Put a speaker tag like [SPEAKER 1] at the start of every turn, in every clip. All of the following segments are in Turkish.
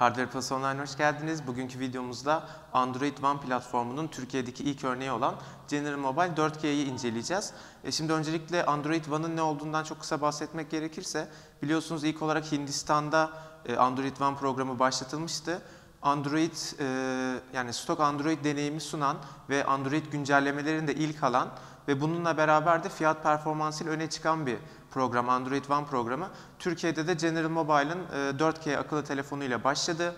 [SPEAKER 1] Hardware Plus Online hoş geldiniz. Bugünkü videomuzda Android One platformunun Türkiye'deki ilk örneği olan General Mobile 4G'yi inceleyeceğiz. E şimdi öncelikle Android One'ın ne olduğundan çok kısa bahsetmek gerekirse biliyorsunuz ilk olarak Hindistan'da e, Android One programı başlatılmıştı. Android e, yani stok Android deneyimi sunan ve Android güncellemelerinde ilk alan ve bununla beraber de fiyat performansıyla öne çıkan bir program, Android One programı. Türkiye'de de General Mobile'ın 4G akıllı telefonuyla başladı.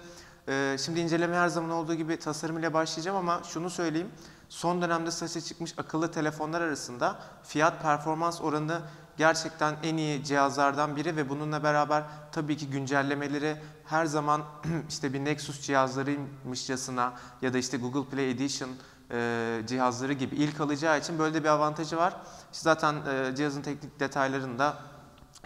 [SPEAKER 1] E, şimdi inceleme her zaman olduğu gibi tasarım ile başlayacağım ama şunu söyleyeyim. Son dönemde satışa çıkmış akıllı telefonlar arasında fiyat performans oranı gerçekten en iyi cihazlardan biri ve bununla beraber tabii ki güncellemeleri her zaman işte bir Nexus cihazlarıymışçasına ya da işte Google Play Edition e, cihazları gibi ilk alacağı için böyle bir avantajı var. Zaten e, cihazın teknik detaylarını da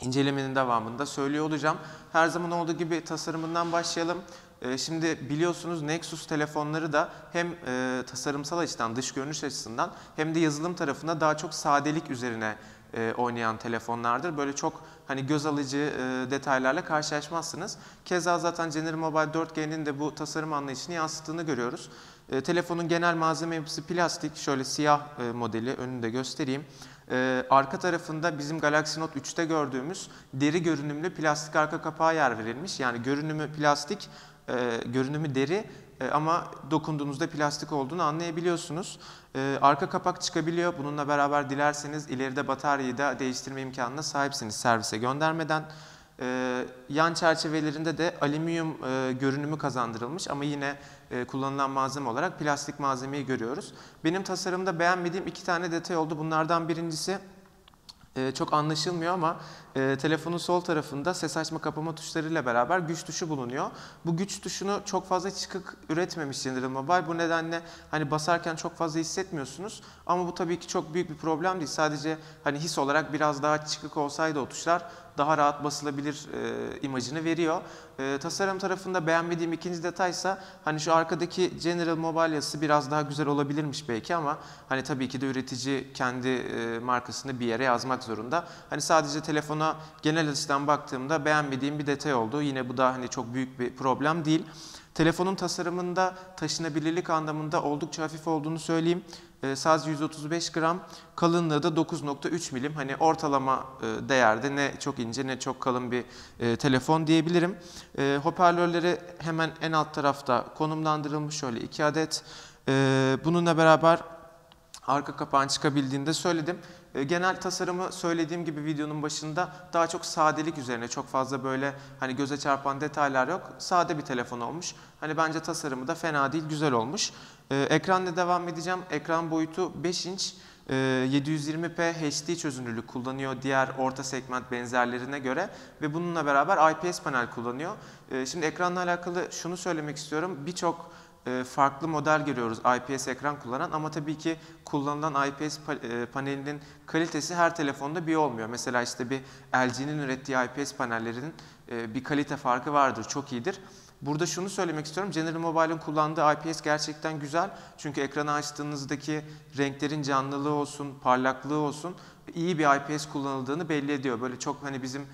[SPEAKER 1] incelemenin devamında söylüyor olacağım. Her zaman olduğu gibi tasarımından başlayalım. E, şimdi biliyorsunuz Nexus telefonları da hem e, tasarımsal açıdan, dış görünüş açısından hem de yazılım tarafında daha çok sadelik üzerine e, oynayan telefonlardır. Böyle çok hani göz alıcı e, detaylarla karşılaşmazsınız. Keza zaten General Mobile 4G'nin de bu tasarım anlayışını yansıttığını görüyoruz. E, telefonun genel malzeme yapısı plastik. Şöyle siyah e, modeli önünde göstereyim. E, arka tarafında bizim Galaxy Note 3'te gördüğümüz deri görünümlü plastik arka kapağı yer verilmiş. Yani görünümü plastik, e, görünümü deri e, ama dokunduğunuzda plastik olduğunu anlayabiliyorsunuz. E, arka kapak çıkabiliyor. Bununla beraber dilerseniz ileride bataryayı da değiştirme imkanına sahipsiniz servise göndermeden. E, yan çerçevelerinde de alüminyum görünümü kazandırılmış ama yine kullanılan malzeme olarak plastik malzemeyi görüyoruz. Benim tasarımda beğenmediğim iki tane detay oldu. Bunlardan birincisi e, çok anlaşılmıyor ama e, telefonun sol tarafında ses açma kapama tuşlarıyla beraber güç tuşu bulunuyor. Bu güç tuşunu çok fazla çıkık üretmemiş General Mobile. Bu nedenle hani basarken çok fazla hissetmiyorsunuz. Ama bu tabii ki çok büyük bir problem değil. Sadece hani his olarak biraz daha çıkık olsaydı o tuşlar daha rahat basılabilir e, imajını veriyor. E, tasarım tarafında beğenmediğim ikinci detaysa hani şu arkadaki General Mobile yazısı biraz daha güzel olabilirmiş belki ama hani tabii ki de üretici kendi e, markasını bir yere yazmak zorunda. Hani sadece telefona genel açıdan baktığımda beğenmediğim bir detay oldu. Yine bu da hani çok büyük bir problem değil. Telefonun tasarımında taşınabilirlik anlamında oldukça hafif olduğunu söyleyeyim. E, sadece 135 gram, kalınlığı da 9.3 milim. Hani ortalama e, değerde ne çok ince ne çok kalın bir e, telefon diyebilirim. E, hoparlörleri hemen en alt tarafta konumlandırılmış şöyle iki adet. Bununla beraber arka kapağın çıkabildiğini de söyledim. E, genel tasarımı söylediğim gibi videonun başında daha çok sadelik üzerine çok fazla böyle hani göze çarpan detaylar yok. Sade bir telefon olmuş. Hani bence tasarımı da fena değil, güzel olmuş. Ee, ekranla devam edeceğim. Ekran boyutu 5 inç. 720p HD çözünürlük kullanıyor diğer orta segment benzerlerine göre ve bununla beraber IPS panel kullanıyor. Ee, şimdi ekranla alakalı şunu söylemek istiyorum. Birçok farklı model görüyoruz IPS ekran kullanan ama tabii ki kullanılan IPS e, panelinin kalitesi her telefonda bir olmuyor. Mesela işte bir LG'nin ürettiği IPS panellerinin e, bir kalite farkı vardır, çok iyidir. Burada şunu söylemek istiyorum. General Mobile'ın kullandığı IPS gerçekten güzel. Çünkü ekranı açtığınızdaki renklerin canlılığı olsun, parlaklığı olsun iyi bir IPS kullanıldığını belli ediyor. Böyle çok hani bizim e,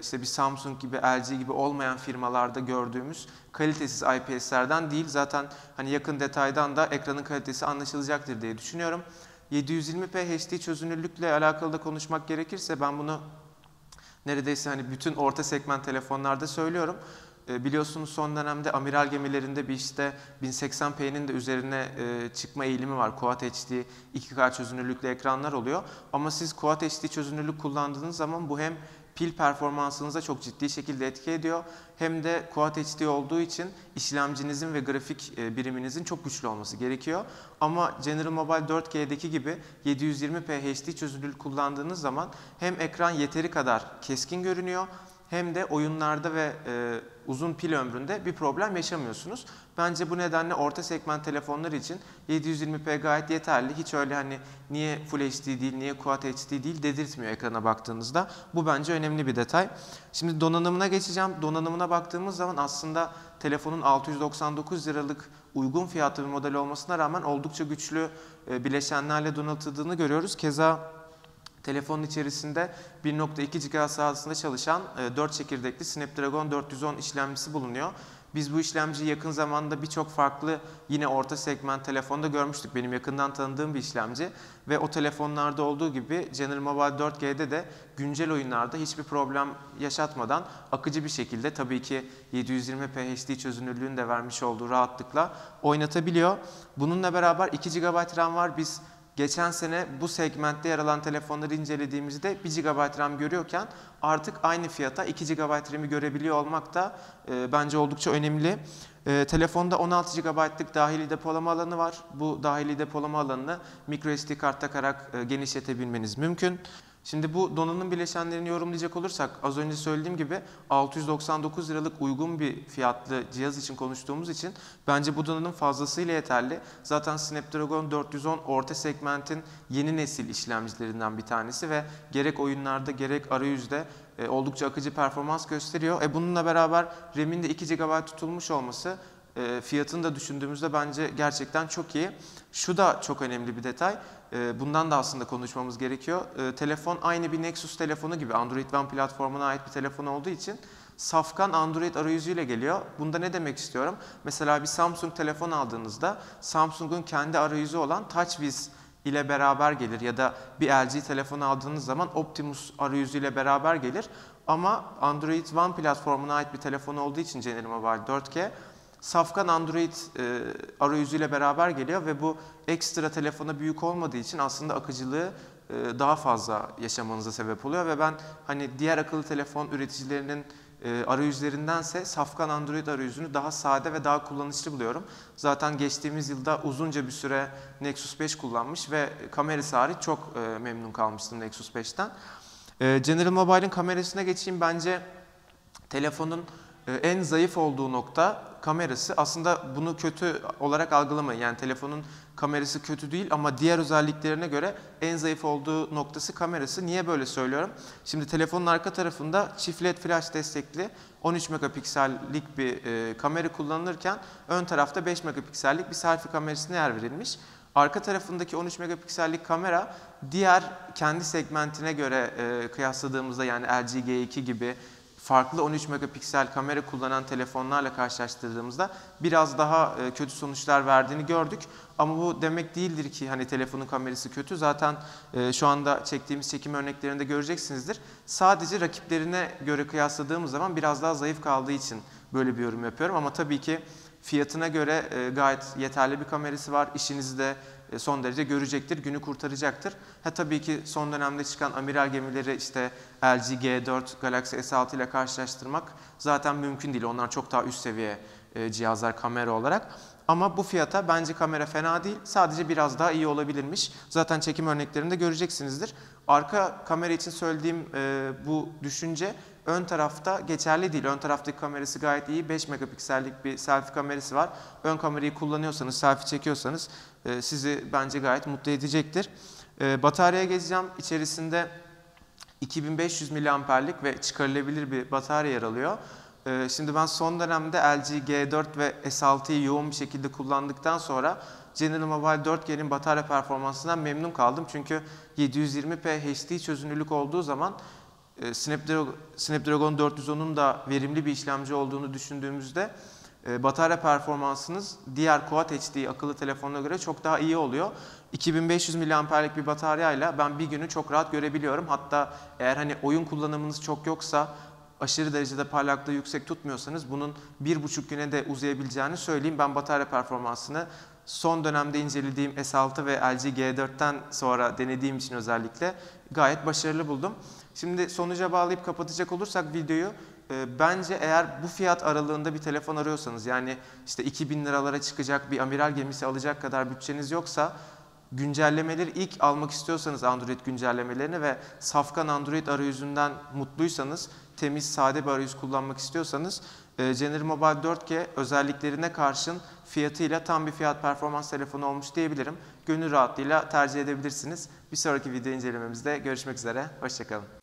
[SPEAKER 1] işte bir Samsung gibi, LG gibi olmayan firmalarda gördüğümüz kalitesiz IPS'lerden değil. Zaten hani yakın detaydan da ekranın kalitesi anlaşılacaktır diye düşünüyorum. 720p HD çözünürlükle alakalı da konuşmak gerekirse ben bunu neredeyse hani bütün orta segment telefonlarda söylüyorum. E, biliyorsunuz son dönemde amiral gemilerinde bir işte 1080p'nin de üzerine e, çıkma eğilimi var. Quad HD 2K çözünürlüklü ekranlar oluyor. Ama siz Quad HD çözünürlük kullandığınız zaman bu hem pil performansınıza çok ciddi şekilde etki ediyor. Hem de Quad HD olduğu için işlemcinizin ve grafik e, biriminizin çok güçlü olması gerekiyor. Ama General Mobile 4G'deki gibi 720p HD çözünürlük kullandığınız zaman hem ekran yeteri kadar keskin görünüyor hem de oyunlarda ve e, uzun pil ömründe bir problem yaşamıyorsunuz. Bence bu nedenle orta segment telefonlar için 720p gayet yeterli. Hiç öyle hani niye Full HD değil, niye Quad HD değil dedirtmiyor ekrana baktığınızda. Bu bence önemli bir detay. Şimdi donanımına geçeceğim. Donanımına baktığımız zaman aslında telefonun 699 liralık uygun fiyatlı bir model olmasına rağmen oldukça güçlü e, bileşenlerle donatıldığını görüyoruz. Keza Telefonun içerisinde 1.2 GHz hızında çalışan 4 e, çekirdekli Snapdragon 410 işlemcisi bulunuyor. Biz bu işlemciyi yakın zamanda birçok farklı yine orta segment telefonda görmüştük. Benim yakından tanıdığım bir işlemci ve o telefonlarda olduğu gibi General Mobile 4G'de de güncel oyunlarda hiçbir problem yaşatmadan akıcı bir şekilde tabii ki 720p HD çözünürlüğün de vermiş olduğu rahatlıkla oynatabiliyor. Bununla beraber 2 GB RAM var. Biz geçen sene bu segmentte yer alan telefonları incelediğimizde 1 GB RAM görüyorken artık aynı fiyata 2 GB RAM'i görebiliyor olmak da e, bence oldukça önemli. E, telefonda 16 GB'lık dahili depolama alanı var. Bu dahili depolama alanını microSD kart takarak e, genişletebilmeniz mümkün. Şimdi bu donanım bileşenlerini yorumlayacak olursak az önce söylediğim gibi 699 liralık uygun bir fiyatlı cihaz için konuştuğumuz için bence bu donanım fazlasıyla yeterli. Zaten Snapdragon 410 orta segmentin yeni nesil işlemcilerinden bir tanesi ve gerek oyunlarda gerek arayüzde e, oldukça akıcı performans gösteriyor. E, bununla beraber RAM'in de 2 GB tutulmuş olması e, fiyatını da düşündüğümüzde bence gerçekten çok iyi. Şu da çok önemli bir detay. E, bundan da aslında konuşmamız gerekiyor. E, telefon aynı bir Nexus telefonu gibi Android One platformuna ait bir telefon olduğu için safkan Android arayüzüyle geliyor. Bunda ne demek istiyorum? Mesela bir Samsung telefon aldığınızda Samsung'un kendi arayüzü olan TouchWiz ile beraber gelir ya da bir LG telefon aldığınız zaman Optimus arayüzüyle beraber gelir. Ama Android One platformuna ait bir telefon olduğu için General Mobile 4G safkan Android e, arayüzüyle beraber geliyor ve bu ekstra telefona büyük olmadığı için aslında akıcılığı e, daha fazla yaşamanıza sebep oluyor ve ben hani diğer akıllı telefon üreticilerinin e, arayüzlerindense safkan Android arayüzünü daha sade ve daha kullanışlı buluyorum. Zaten geçtiğimiz yılda uzunca bir süre Nexus 5 kullanmış ve kamerası hariç çok e, memnun kalmıştım Nexus 5'ten. E, General Mobile'in kamerasına geçeyim bence telefonun e, en zayıf olduğu nokta kamerası. Aslında bunu kötü olarak algılamayın. Yani telefonun kamerası kötü değil ama diğer özelliklerine göre en zayıf olduğu noktası kamerası. Niye böyle söylüyorum? Şimdi telefonun arka tarafında çift led flash destekli 13 megapiksellik bir e, kamera kullanılırken ön tarafta 5 megapiksellik bir selfie kamerasına yer verilmiş. Arka tarafındaki 13 megapiksellik kamera diğer kendi segmentine göre e, kıyasladığımızda yani LG G2 gibi farklı 13 megapiksel kamera kullanan telefonlarla karşılaştırdığımızda biraz daha e, kötü sonuçlar verdiğini gördük. Ama bu demek değildir ki hani telefonun kamerası kötü. Zaten e, şu anda çektiğimiz çekim örneklerinde göreceksinizdir. Sadece rakiplerine göre kıyasladığımız zaman biraz daha zayıf kaldığı için böyle bir yorum yapıyorum. Ama tabii ki fiyatına göre e, gayet yeterli bir kamerası var. İşinizi de son derece görecektir, günü kurtaracaktır. Ha tabii ki son dönemde çıkan amiral gemileri işte LG G4, Galaxy S6 ile karşılaştırmak zaten mümkün değil. Onlar çok daha üst seviye e, cihazlar kamera olarak. Ama bu fiyata bence kamera fena değil. Sadece biraz daha iyi olabilirmiş. Zaten çekim örneklerinde göreceksinizdir. Arka kamera için söylediğim e, bu düşünce ön tarafta geçerli değil. Ön taraftaki kamerası gayet iyi. 5 megapiksellik bir selfie kamerası var. Ön kamerayı kullanıyorsanız, selfie çekiyorsanız e, sizi bence gayet mutlu edecektir. E, bataryaya gezeceğim. İçerisinde 2500 miliamperlik ve çıkarılabilir bir batarya yer alıyor. E, şimdi ben son dönemde LG G4 ve S6'yı yoğun bir şekilde kullandıktan sonra General Mobile 4G'nin batarya performansından memnun kaldım. Çünkü 720p HD çözünürlük olduğu zaman e, Snapdragon, Snapdragon 410'un da verimli bir işlemci olduğunu düşündüğümüzde e, batarya performansınız diğer Quad HD akıllı telefonuna göre çok daha iyi oluyor. 2500 mAh'lik bir bataryayla ben bir günü çok rahat görebiliyorum. Hatta eğer hani oyun kullanımınız çok yoksa aşırı derecede parlaklığı yüksek tutmuyorsanız bunun bir buçuk güne de uzayabileceğini söyleyeyim. Ben batarya performansını son dönemde incelediğim S6 ve LG G4'ten sonra denediğim için özellikle gayet başarılı buldum. Şimdi sonuca bağlayıp kapatacak olursak videoyu e, bence eğer bu fiyat aralığında bir telefon arıyorsanız yani işte 2000 liralara çıkacak bir amiral gemisi alacak kadar bütçeniz yoksa güncellemeleri ilk almak istiyorsanız Android güncellemelerini ve safkan Android arayüzünden mutluysanız temiz sade bir arayüz kullanmak istiyorsanız e, General Mobile 4G özelliklerine karşın fiyatıyla tam bir fiyat performans telefonu olmuş diyebilirim. Gönül rahatlığıyla tercih edebilirsiniz. Bir sonraki video incelememizde görüşmek üzere. Hoşçakalın.